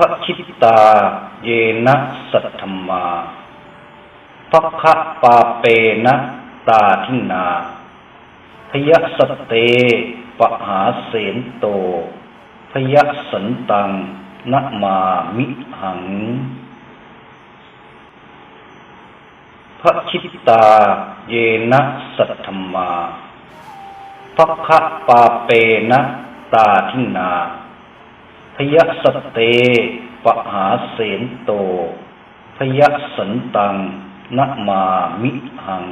พระชิตตา เยนะสัทธมาพัคคะปาเปนะตาทินาพยสเตปหาเสนโตพยสันตังนะมามิหัง พระชิตตา เยนะสัทธมาพัคคะปาเปนะตาทินา พยสเตปหาเสนโต พยสันตังนมามิหัง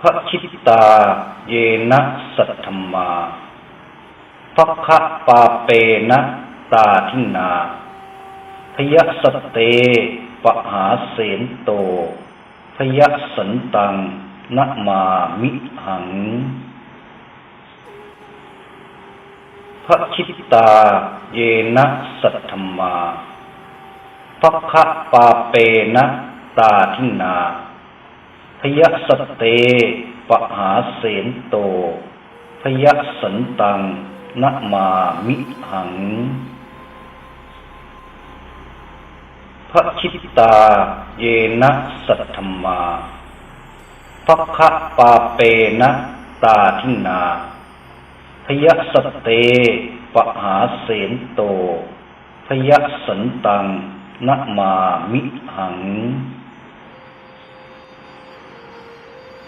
พระชิตตาเยนะสัทธมมาพัคคะปาเปนะตาทินาพยสเตปหาเสนโต พยสันตังนมามิหัง พระชิตตาเยนะสัทธมมาพัคคะปาเปนะตาทินา พยสเตปหาเสนโต พยสันตังนะมามิหัง พระชิตตาเยนะสัทธมมาพัคคะปาเปนะตาทินา ยสเตปหาเสนโต พยสันตังนะมามิหัง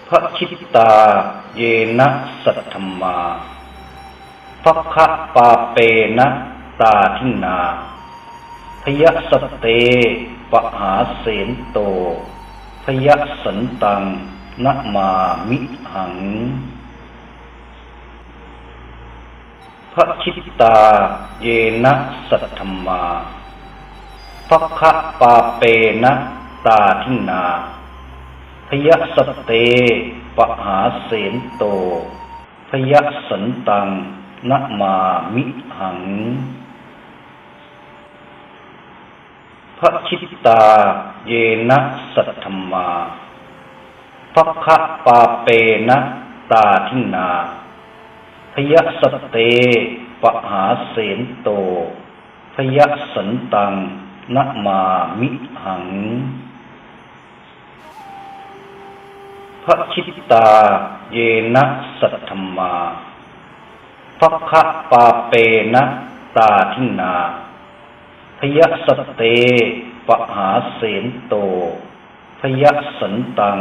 พระชิตตาเยนะสัทธมมาพัคคะปาเปนะตาทินา พยสเตปหาเสนโต พยสันตังนะมามิหัง พระชิตตาเยนะสัทธมมาพัคคะปาเปนะตาทินาพยสเตปหาเสนโต พยสันตังนะมามิหัง พระชิตตาเยนะสัทธมมาพัคคะปาเปนะตาทินา พยสเตปหาเสนโต พยสันตังนะมามิหังพระชิตตาเยนะสัทธมมาพัคคะปาเปนะตาทินาพยสเตปหาเสนโต พยสันตัง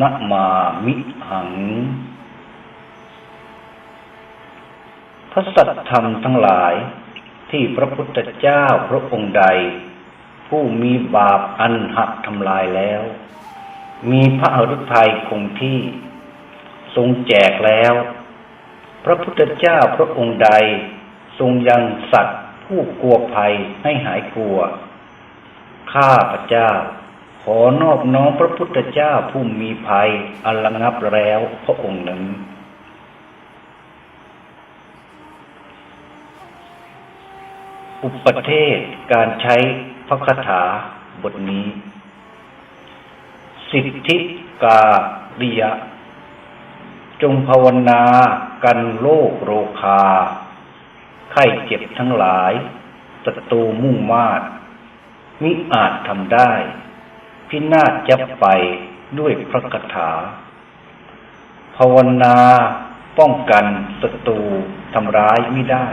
นะมามิหัง พระสัตธรรมทั้งหลายที่พระพุทธเจ้าพระองค์ใด ผู้มีบาปอันหักทำลายแล้ว มีพระอรุทัยคงที่ทรงแจกแล้ว พระพุทธเจ้าพระองค์ใด ทรงยังสัตว์ผู้กลัวภัยให้หายกลัว ข้าพระเจ้า ขอนอบน้อมพระพุทธเจ้าผู้มีภัยอันระงับแล้วพระองค์นั้น อุปเทศการใช้พระคาถาบทนี้ สิทธิกาลิยจงภาวนากันโลกโรคา ไข้เจ็บทั้งหลายศัตรูมุ่งมาดมิอาจทำได้ พินาศยับไปด้วยพระคาถา ภาวนาป้องกันศัตรูทำร้ายไม่ได้